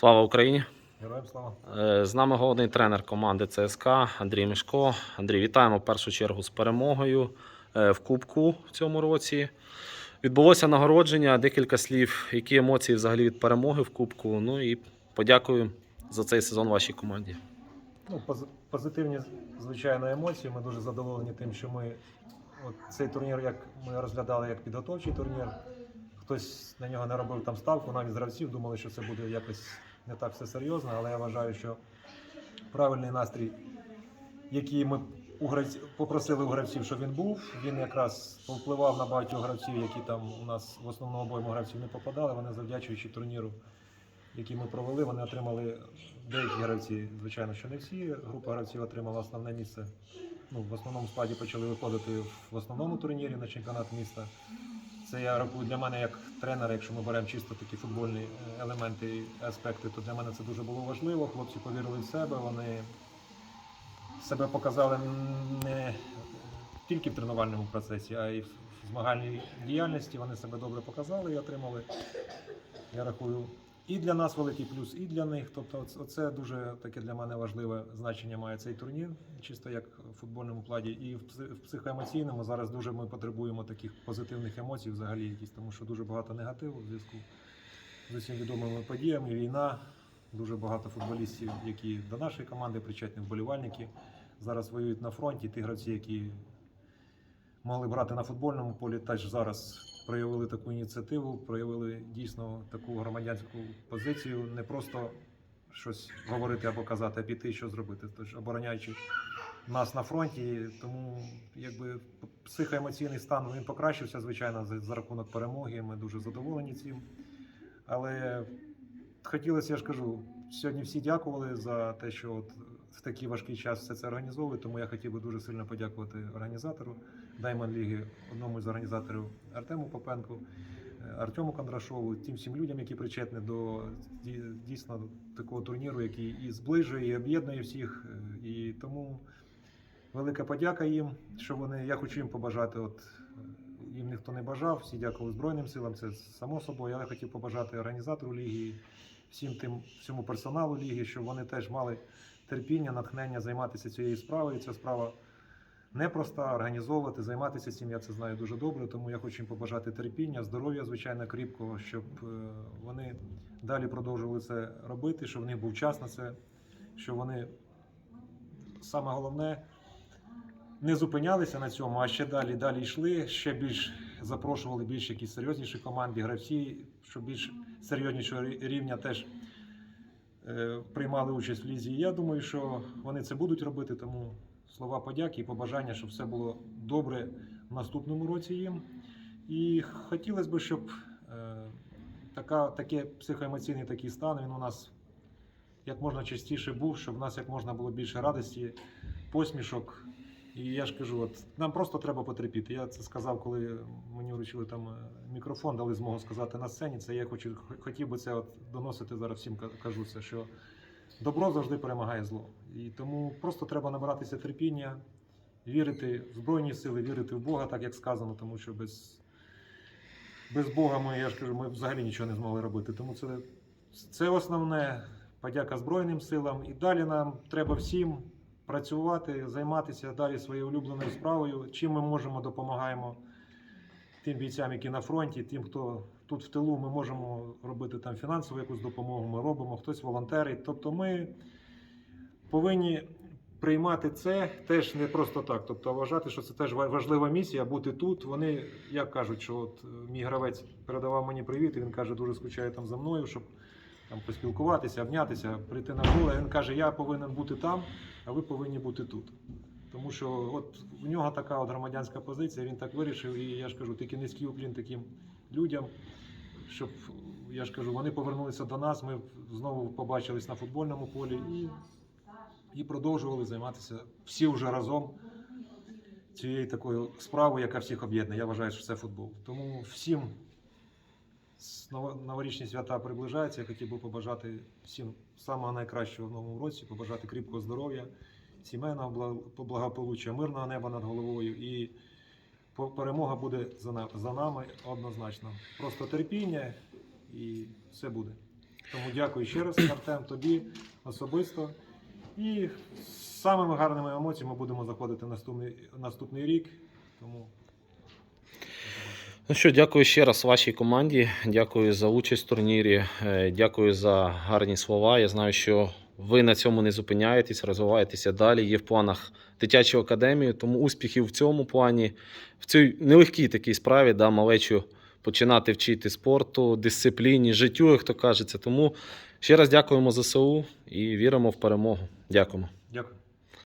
Слава Україні! Героям слава. Е, З нами головний тренер команди ЦСК Андрій Мішко. Андрій, вітаємо в першу чергу з перемогою е, в Кубку в цьому році. Відбулося нагородження, декілька слів, які емоції взагалі від перемоги в Кубку. Ну і подякую за цей сезон вашій команді. Ну, пози- позитивні, звичайно, емоції. Ми дуже задоволені тим, що ми от цей турнір, як ми розглядали як підготовчий турнір. Хтось на нього не робив там ставку, навіть з гравців думали, що це буде якось не так все серйозно, але я вважаю, що правильний настрій, який ми у гравців, попросили у гравців, щоб він був, він якраз повпливав на багатьох гравців, які там у нас в основному обойму гравців не попадали. Вони завдячуючи турніру, який ми провели, вони отримали деякі гравці, звичайно, що не всі. Група гравців отримала основне місце. Ну, в основному складі почали виходити в основному турнірі на чемпіонат міста. Це я рахую для мене як тренера, якщо ми беремо чисто такі футбольні е, елементи і аспекти, то для мене це дуже було важливо. Хлопці повірили в себе, вони себе показали не тільки в тренувальному процесі, а й в змагальній діяльності. Вони себе добре показали і отримали, я рахую, і для нас великий плюс, і для них. Тобто, оце дуже таке для мене важливе значення має цей турнір, чисто як в футбольному плані, і в психоемоційному. Зараз дуже ми потребуємо таких позитивних емоцій, взагалі, якісь, тому що дуже багато негативу в зв'язку з усім відомими подіями. Війна, дуже багато футболістів, які до нашої команди причетні, вболівальники. Зараз воюють на фронті. Ті гравці, які могли брати на футбольному полі, теж зараз проявили таку ініціативу, проявили дійсно таку громадянську позицію, не просто щось говорити або казати, а піти, що зробити. Тож обороняючи нас на фронті, тому якби психоемоційний стан він покращився, звичайно, за, за рахунок перемоги. Ми дуже задоволені цим. Але хотілося, я ж кажу, сьогодні всі дякували за те, що от в такий важкий час все це організовує. Тому я хотів би дуже сильно подякувати організатору Даймон Ліги, одному з організаторів Артему Попенку, е, Артему Кондрашову, тим всім людям, які причетні до дійсно такого турніру, який і зближує, і об'єднує всіх. Е, І тому велика подяка їм, що вони. Я хочу їм побажати. От е, їм ніхто не бажав, всі дякували Збройним силам, це само собою. Я хотів побажати організатору ліги, всім тим, всьому персоналу ліги, щоб вони теж мали терпіння, натхнення займатися цією справою. Ця справа непроста, організовувати, займатися цим. Я це знаю дуже добре. Тому я хочу їм побажати терпіння, здоров'я, звичайно, кріпкого, щоб е, вони далі продовжували це робити, щоб в них був час на це, щоб вони саме головне не зупинялися на цьому, а ще далі далі йшли, ще більш запрошували більш якісь серйозніші команди, гравці, щоб більш серйознішого рівня теж приймали участь в лізі. Я думаю, що вони це будуть робити, тому слова подяки і побажання, щоб все було добре в наступному році їм. І хотілося б, щоб е, така, таке психоемоційний такий стан він у нас як можна частіше був, щоб в нас як можна було більше радості, посмішок. І я ж кажу, от нам просто треба потерпіти. Я це сказав, коли мені вручили там е, мікрофон, дали змогу сказати на сцені. Це я хочу хотів би це от доносити зараз всім ка- кажу це, що добро завжди перемагає зло. І тому просто треба набиратися терпіння, вірити в Збройні сили, вірити в Бога, так як сказано, тому що без, без Бога ми, я ж кажу, ми взагалі нічого не змогли робити. Тому це, це основне. Подяка Збройним силам. І далі нам треба всім працювати, займатися далі своєю улюбленою справою. Чим ми можемо, допомагаємо тим бійцям, які на фронті, тим, хто тут в тилу, ми можемо робити там фінансову якусь допомогу, ми робимо, хтось волонтерить. Тобто ми повинні приймати це теж не просто так. Тобто вважати, що це теж важлива місія бути тут. Вони, як кажуть, що от мій гравець передавав мені привіт, і він каже, дуже скучає там за мною, щоб там поспілкуватися, обнятися, прийти на поле. Він каже, я повинен бути там, а ви повинні бути тут. Тому що от в нього така от громадянська позиція, він так вирішив, і я ж кажу, тільки низький уклін таким людям, щоб я ж кажу, вони повернулися до нас. Ми знову побачились на футбольному полі і, і продовжували займатися всі вже разом цією такою справою, яка всіх об'єднує. Я вважаю, що це футбол. Тому всім новорічні свята приближаються. Я хотів би побажати всім самого найкращого в новому році, побажати кріпкого здоров'я, сімейного благополуччя, мирного неба над головою. І перемога буде за нами однозначно. Просто терпіння і все буде. Тому дякую ще раз, Артем, тобі особисто. І з самими гарними емоціями будемо заходити наступний, наступний рік. Тому Ну що, дякую ще раз вашій команді. Дякую за участь в турнірі. е, Дякую за гарні слова. Я знаю, що ви на цьому не зупиняєтесь, розвиваєтеся далі. Є в планах дитячої академії, тому успіхів в цьому плані, в цій нелегкій такій справі, да, малечу починати вчити спорту, дисципліні, життю, як то кажеться. Тому ще раз дякуємо ЗСУ і віримо в перемогу. Дякуємо. дякую.